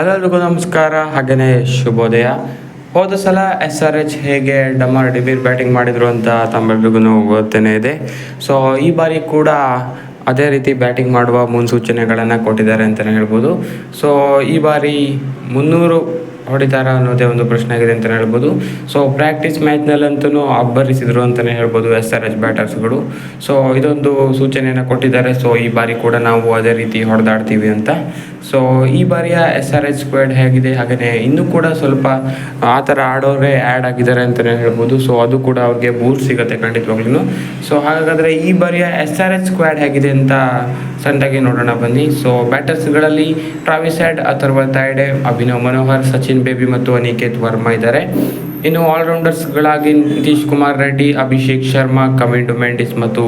ಹಲರಿಗೂ ನಮಸ್ಕಾರ ಹಾಗೆಯೇ ಶುಭೋದಯ. ಹೋದ ಸಲ ಎಸ್ ಆರ್ ಎಚ್ ಹೇಗೆ ಡಮರ್ ಡಿಬೀರ್ ಬ್ಯಾಟಿಂಗ್ ಮಾಡಿದ್ರು ಅಂತ ತಮ್ಮೆಲ್ರಿಗೂ ಗೊತ್ತೇನೆ ಇದೆ. ಸೊ ಈ ಬಾರಿ ಕೂಡ ಅದೇ ರೀತಿ ಬ್ಯಾಟಿಂಗ್ ಮಾಡುವ ಮುನ್ಸೂಚನೆಗಳನ್ನು ಕೊಟ್ಟಿದ್ದಾರೆ ಅಂತಲೇ ಹೇಳ್ಬೋದು. ಸೊ ಈ ಬಾರಿ ಮುನ್ನೂರು ಹೊಡಿತಾರ ಅನ್ನೋದೇ ಒಂದು ಪ್ರಶ್ನೆ ಆಗಿದೆ ಅಂತಲೇ ಹೇಳ್ಬೋದು. ಸೊ ಪ್ರಾಕ್ಟೀಸ್ ಮ್ಯಾಚ್ನಲ್ಲಂತೂ ಅಬ್ಬರಿಸಿದ್ರು ಅಂತಲೇ ಹೇಳ್ಬೋದು ಎಸ್ ಆರ್ ಎಚ್ ಬ್ಯಾಟರ್ಸ್ಗಳು ಸೊ ಇದೊಂದು ಸೂಚನೆಯನ್ನು ಕೊಟ್ಟಿದ್ದಾರೆ. ಸೊ ಈ ಬಾರಿ ಕೂಡ ನಾವು ಅದೇ ರೀತಿ ಹೊಡೆದಾಡ್ತೀವಿ ಅಂತ. ಸೊ ಈ ಬಾರಿಯ ಎಸ್ ಆರ್ ಎಚ್ ಸ್ಕ್ವಾಡ್ ಹೇಗಿದೆ? ಹಾಗೆಯೇ ಇನ್ನೂ ಕೂಡ ಸ್ವಲ್ಪ ಆ ಥರ ಆಡೋರೇ ಆ್ಯಡ್ ಆಗಿದ್ದಾರೆ ಅಂತಲೇ ಹೇಳ್ಬೋದು. ಸೊ ಅದು ಕೂಡ ಅವ್ರಿಗೆ ಬೂಸ್ಟ್ ಸಿಗುತ್ತೆ ಖಂಡಿತವಾಗ್ಲೂ ಸೊ ಹಾಗಾದರೆ ಈ ಬಾರಿಯ ಎಸ್ ಆರ್ ಎಚ್ ಸ್ಕ್ವಾಡ್ ಹೇಗಿದೆ ಅಂತ ಸಣ್ಣದಾಗಿ ನೋಡೋಣ ಬನ್ನಿ. ಸೊ ಬ್ಯಾಟರ್ಸ್ಗಳಲ್ಲಿ ಟ್ರಾವಿಸ್ ಆ್ಯಡ್ ಅಥರ್ವ ತಾಯ್ಡೆ ಅಭಿನವ್ ಮನೋಹರ್, ಸಚಿನ್ ಬೇಬಿ ಮತ್ತು ಅನಿಕೇತ್ ವರ್ಮಾ ಇದ್ದಾರೆ. ಇನ್ನು ಆಲ್ರೌಂಡರ್ಸ್ಗಳಾಗಿ ನಿತೀಶ್ ಕುಮಾರ್ ರೆಡ್ಡಿ, ಅಭಿಷೇಕ್ ಶರ್ಮಾ, ಕಮಿಂಡು ಮೆಂಡಿಸ್ ಮತ್ತು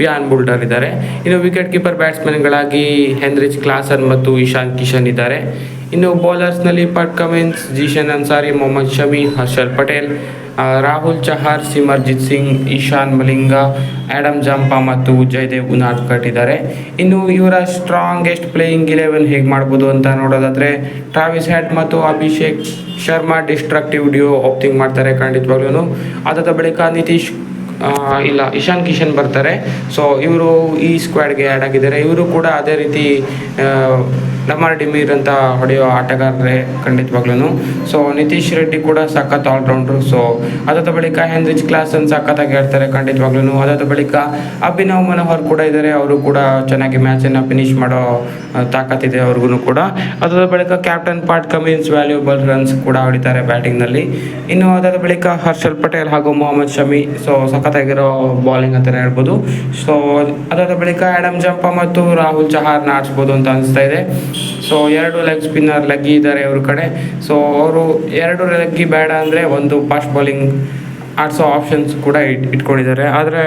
ವಿಯಾನ್ ಬುಲ್ಡರ್ ಇದ್ದಾರೆ. ಇನ್ನು ವಿಕೆಟ್ ಕೀಪರ್ ಬ್ಯಾಟ್ಸ್ಮನ್ಗಳಾಗಿ ಹೆನ್ರಿಚ್ ಕ್ಲಾಸನ್ ಮತ್ತು ಇಶಾನ್ ಕಿಶನ್ ಇದ್ದಾರೆ. ಇನ್ನು ಬೌಲರ್ಸ್ನಲ್ಲಿ Pat Cummins, Zeeshan Ansari, Mohammed Shami, Harshal Patel Rahul Chahar, Simarjeet Singh Ishan Malinga Adam Zampa ಮತ್ತು ಜಯದೇವ್ ಉನಾದ್ಕಟ್ ಇದ್ದಾರೆ ಇನ್ನು ಇವರ ಸ್ಟ್ರಾಂಗೆಸ್ಟ್ ಪ್ಲೇಯಿಂಗ್ ಇಲೆವೆನ್ ಹೇಗೆ ಮಾಡ್ಬೋದು ಅಂತ ನೋಡೋದಾದರೆ, ಟ್ರಾವಿಸ್ ಹ್ಯಾಟ್ ಮತ್ತು Abhishek Sharma destructive duo opting ಮಾಡ್ತಾರೆ ಖಂಡಿತವಾಗ್ಲೂ ಅದಾದ ಬಳಿಕ ನಿತೀಶ್ ಇಲ್ಲ, ಇಶಾನ್ ಕಿಶನ್ ಬರ್ತಾರೆ. ಸೊ ಇವರು ಈ ಸ್ಕ್ವಾಡ್ಗೆ ಆ್ಯಡ್ ಆಗಿದ್ದಾರೆ. ಇವರು ಕೂಡ ಅದೇ ರೀತಿ ಡಮರ್ ಡಿಮೀರ್ ಅಂತ ಹೊಡೆಯೋ ಆಟಗಾರರೇ ಖಂಡಿತವಾಗ್ಲೂ ಸೊ ನಿತೀಶ್ ರೆಡ್ಡಿ ಕೂಡ ಸಖತ್ ಆಲ್ರೌಂಡ್ರು ಸೊ ಅದಾದ ಬಳಿಕ ಹೆನ್ರಿಚ್ ಕ್ಲಾಸನ್ ಸಖತ್ತಾಗಿ ಆಡ್ತಾರೆ ಖಂಡಿತವಾಗ್ಲೂ ಅದಾದ ಬಳಿಕ ಅಭಿನವ್ ಮನೋಹರ್ ಕೂಡ ಇದ್ದಾರೆ ಅವರು ಕೂಡ ಚೆನ್ನಾಗಿ ಮ್ಯಾಚನ್ನು ಫಿನಿಶ್ ಮಾಡೋ ತಾಕತ್ತಿದೆ ಅವ್ರಿಗೂ ಕೂಡ. ಅದಾದ ಬಳಿಕ captain Pat Cummins valuable runs ಕೂಡ ಹೊಡಿತಾರೆ ಬ್ಯಾಟಿಂಗ್ನಲ್ಲಿ ಇನ್ನು ಅದಾದ ಬಳಿಕ ಹರ್ಷಲ್ ಪಟೇಲ್ ಹಾಗೂ ಮೊಹಮ್ಮದ್ ಶಮಿ. ಸೊ ಸಖತ್ತಾಗಿರೋ ಬಾಲಿಂಗ್ ಅಂತಲೇ ಹೇಳ್ಬೋದು. ಸೊ ಅದಾದ ಬಳಿಕ ಆ್ಯಡಮ್ ಜಂಪ ಮತ್ತು ರಾಹುಲ್ ಚಹಾರ್ನ ಆಡಿಸ್ಬೋದು ಅಂತ ಅನಿಸ್ತಾ ಇದೆ. ಸೊ ಎರಡು ಲೆಗ್ ಸ್ಪಿನ್ನರ್ ಲಗ್ಗಿ ಇದ್ದಾರೆ ಅವ್ರ ಕಡೆ. ಸೊ ಅವರು ಎರಡು ಲಗ್ಗಿ ಬೇಡ ಅಂದರೆ ಒಂದು ಫಾಸ್ಟ್ ಬೌಲಿಂಗ್ ಆಡಿಸೋ ಆಪ್ಷನ್ಸ್ ಕೂಡ ಇಟ್, ಇಟ್ಕೊಂಡಿದ್ದಾರೆ. ಆದರೆ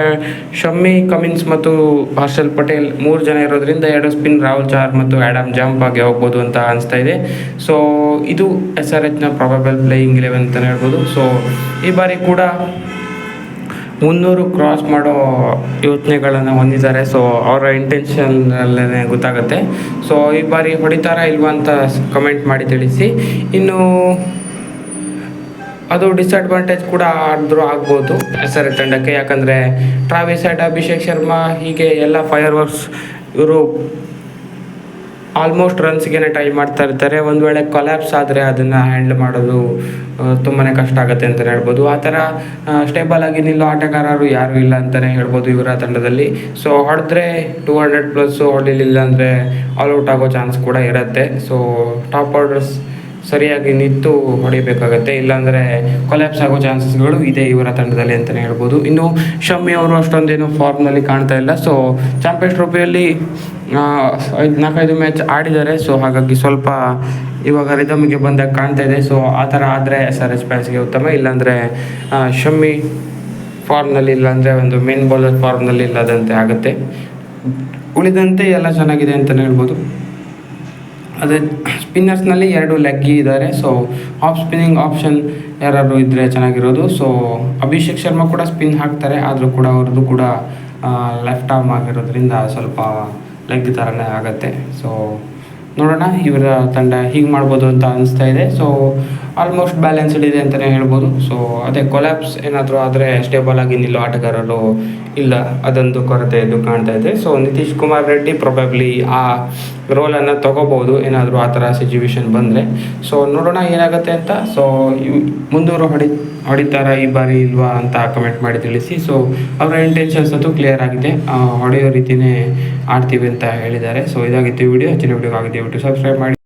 ಶಮ್ಮಿ ಕಮಿನ್ಸ್ ಮತ್ತು ಹರ್ಷಲ್ ಪಟೇಲ್ ಮೂರು ಜನ ಇರೋದ್ರಿಂದ ಎರಡು ಸ್ಪಿನ್ ರಾಹುಲ್ ಚಾರ್ ಮತ್ತು ಆ್ಯಡಮ್ ಜಂಪ್ ಆಗಿ ಹೋಗ್ಬೋದು ಅಂತ ಅನಿಸ್ತಾ ಇದೆ. ಸೊ ಇದು ಎಸ್ ಆರ್ ಎಚ್ನ ಪ್ರಾಬಬಲ್ ಪ್ಲೇಯಿಂಗ್ ಇಲೆವೆನ್ ಅಂತಲೇ ಹೇಳ್ಬೋದು. ಸೊ ಈ ಬಾರಿ ಕೂಡ ಮುನ್ನೂರು ಕ್ರಾಸ್ ಮಾಡೋ ಯೋಚನೆಗಳನ್ನು ಹೊಂದಿದ್ದಾರೆ. ಸೊ ಅವರ ಇಂಟೆನ್ಷನ್ನಲ್ಲೇ ಗೊತ್ತಾಗುತ್ತೆ. ಸೊ ಈ ಬಾರಿ ಹೊಡಿತಾರಾ ಇಲ್ವಾ ಅಂತ ಕಮೆಂಟ್ ಮಾಡಿ ತಿಳಿಸಿ. ಇನ್ನು ಅದು ಡಿಸ್ಅಡ್ವಾಂಟೇಜ್ ಕೂಡ ಆದರೂ ಆಗ್ಬೋದು ಎಸ್ ಆರ್ ತಂಡಕ್ಕೆ. ಯಾಕಂದರೆ ಟ್ರಾವಿಸ್ ಹೆಡ್ ಅಭಿಷೇಕ್ ಶರ್ಮಾ ಹೀಗೆ ಎಲ್ಲ ಫೈರ್ ವರ್ಕ್ಸ್ ಇವರು ಆಲ್ಮೋಸ್ಟ್ ರನ್ಸ್ಗೆ ಟ್ರೈ ಮಾಡ್ತಾ ಇರ್ತಾರೆ. ಒಂದು ವೇಳೆ ಕೊಲ್ಯಾಪ್ಸ್ ಆದರೆ ಅದನ್ನು ಹ್ಯಾಂಡಲ್ ಮಾಡೋದು ತುಂಬಾ ಕಷ್ಟ ಆಗುತ್ತೆ ಅಂತಲೇ ಹೇಳ್ಬೋದು. ಆ ಥರ ಸ್ಟೇಬಲ್ ಆಗಿ ನಿಲ್ಲೋ ಆಟಗಾರರು ಯಾರೂ ಇಲ್ಲ ಅಂತಲೇ ಹೇಳ್ಬೋದು ಇವರ ತಂಡದಲ್ಲಿ. ಸೊ ಹೊಡೆದ್ರೆ ಟೂ ಹಂಡ್ರೆಡ್ ಪ್ಲಸ್ಸು ಹೊಡಿಲಿಲ್ಲ ಅಂದರೆ ಆಲ್ಔಟ್ ಆಗೋ ಚಾನ್ಸ್ ಕೂಡ ಇರುತ್ತೆ. ಸೊ ಟಾಪ್ ಆರ್ಡರ್ಸ್ ಸರಿಯಾಗಿ ನಿಂತು ಹೊಡಿಬೇಕಾಗತ್ತೆ. ಇಲ್ಲಾಂದರೆ ಕೊಲ್ಯಾಪ್ಸ್ ಆಗೋ ಚಾನ್ಸಸ್ಗಳು ಇದೆ ಇವರ ತಂಡದಲ್ಲಿ ಅಂತಲೇ ಹೇಳ್ಬೋದು. ಇನ್ನು ಶಮ್ಮಿ ಅವರು ಅಷ್ಟೊಂದೇನು ಫಾರ್ಮ್ನಲ್ಲಿ ಕಾಣ್ತಾ ಇಲ್ಲ. ಸೊ ಚಾಂಪಿಯನ್ಸ್ ಟ್ರೋಫಿಯಲ್ಲಿ ನಾಲ್ಕೈದು ಮ್ಯಾಚ್ ಆಡಿದ್ದಾರೆ. ಸೊ ಹಾಗಾಗಿ ಸ್ವಲ್ಪ ಇವಾಗ ರಿದಮ್ಗೆ ಬಂದಾಗ ಕಾಣ್ತಾ ಇದೆ. ಸೊ ಆ ಥರ ಆದರೆ ಎಸ್ ಆರ್ ಎಸ್ ಪ್ಯಾನ್ಸ್ಗೆ ಉತ್ತಮ. ಇಲ್ಲಾಂದರೆ ಶಮಿ ಶಮ್ಮಿ ಫಾರ್ಮ್ನಲ್ಲಿ ಇಲ್ಲಾಂದರೆ ಒಂದು ಮೇನ್ ಬೌಲರ್ ಫಾರ್ಮ್ನಲ್ಲಿ ಇಲ್ಲದಂತೆ ಆಗುತ್ತೆ. ಉಳಿದಂತೆ ಎಲ್ಲ ಚೆನ್ನಾಗಿದೆ ಅಂತಲೇ ಹೇಳ್ಬೋದು. ಅದೇ ಸ್ಪಿನ್ನರ್ಸ್ನಲ್ಲಿ ಎರಡು ಲೆಗ್ಗಿ ಇದ್ದಾರೆ. ಸೊ ಆಫ್ ಸ್ಪಿನ್ನಿಂಗ್ ಆಪ್ಷನ್ ಯಾರಾದ್ರು ಇದ್ದರೆ ಚೆನ್ನಾಗಿರೋದು. ಸೊ ಅಭಿಷೇಕ್ ಶರ್ಮಾ ಕೂಡ ಸ್ಪಿನ್ ಹಾಕ್ತಾರೆ. ಆದರೂ ಕೂಡ ಅವ್ರದ್ದು ಕೂಡ ಲೆಫ್ಟ್ ಆರ್ಮ್ ಆಗಿರೋದ್ರಿಂದ ಸ್ವಲ್ಪ ಲೆಗ್ ಥರನೇ ಆಗುತ್ತೆ. ಸೊ ನೋಡೋಣ, ಇವರ ತಂಡ ಹೀಗೆ ಮಾಡ್ಬೋದು ಅಂತ ಅನಿಸ್ತಾ ಇದೆ. ಸೊ ಆಲ್ಮೋಸ್ಟ್ ಬ್ಯಾಲೆನ್ಸ್ಡ್ ಇದೆ ಅಂತಲೇ ಹೇಳ್ಬೋದು. ಸೊ ಅದೇ ಕೊಲ್ಯಾಪ್ಸ್ ಏನಾದರೂ ಆದರೆ ಸ್ಟೇಬಲ್ ಆಗಿ ನಿಲ್ಲೋ ಆಟಗಾರರು ಇಲ್ಲ, ಅದೊಂದು ಕೊರತೆ ಇದು ಕಾಣ್ತಾ ಇದೆ. ಸೊ ನಿತೀಶ್ ಕುಮಾರ್ ರೆಡ್ಡಿ ಪ್ರೊಬೆಬ್ಲಿ ಆ ರೋಲನ್ನು ತೊಗೋಬೋದು ಏನಾದರೂ ಆ ಥರ ಸಿಚುವೇಶನ್ ಬಂದರೆ. ಸೊ ನೋಡೋಣ ಏನಾಗುತ್ತೆ ಅಂತ. ಸೊ ಮುಂದೂರು ಹೊಡಿ, ಹೊಡಿತಾರ ಈ ಬಾರಿ ಇಲ್ವಾ ಅಂತ ಕಮೆಂಟ್ ಮಾಡಿ ತಿಳಿಸಿ. ಸೊ ಅವರ ಇಂಟೆನ್ಷನ್ಸ್ ಅಂತೂ ಕ್ಲಿಯರ್ ಆಗಿದೆ. ಹೊಡೆಯೋ ರೀತಿಯೇ ಆಡ್ತೀವಿ ಅಂತ ಹೇಳಿದ್ದಾರೆ. ಸೊ ಇದಾಗಿತ್ತು ವಿಡಿಯೋ ಹೆಚ್ಚಿನ ವಿಡಿಯೋ ಆಗಿದೆ ದಯವಿಟ್ಟು ಸಬ್ಸ್ಕ್ರೈಬ್ ಮಾಡಿ.